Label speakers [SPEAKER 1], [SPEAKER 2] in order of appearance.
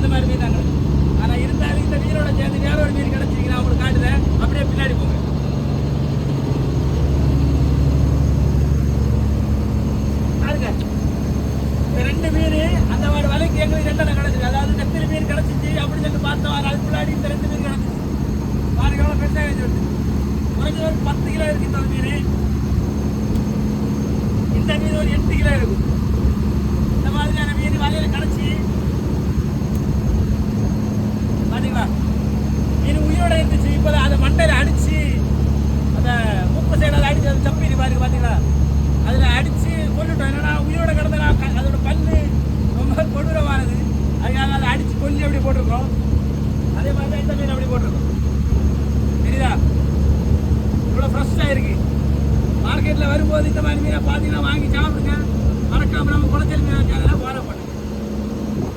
[SPEAKER 1] அந்த மாதிரி மீன் தான் கிடக்கும் ஆனால் இருந்தாலும் இந்த மீனோட சேர்ந்து வேற ஒரு மீன் கிடச்சிங்கன்னா அவங்களுக்கு காட்டுல அப்படியே பின்னாடி போங்க. பாருங்க. ரெண்டு மீன் அந்த மாதிரி வலைக்கு எங்களுக்கு ரெண்டெண்ணம் கிடச்சிது அதாவது நெத்திரி மீன் கிடச்சிச்சு அப்படின்னு சொல்லிட்டு பார்த்தோம். அதுக்கு பின்னாடி இந்த பாருங்க எவ்வளோ பெருசாக வச்சு குறைஞ்ச பத்து கிலோ இருக்கு இந்த மீன் இந்த மீன் ஒரு எட்டு கிலோ இருக்கும் கொஞ்சம் எப்படி போட்டிருக்கோம். அதே மாதிரி தான் இந்த மீன் அப்படி போட்டிருக்கோம். சரிதா இவ்வளோ ஃப்ரெஷ்ஷாக இருக்குது மார்க்கெட்டில் வரும்போது இந்த மாதிரி மீனை பார்த்தீங்கன்னா வாங்கி சாப்பிடுங்க.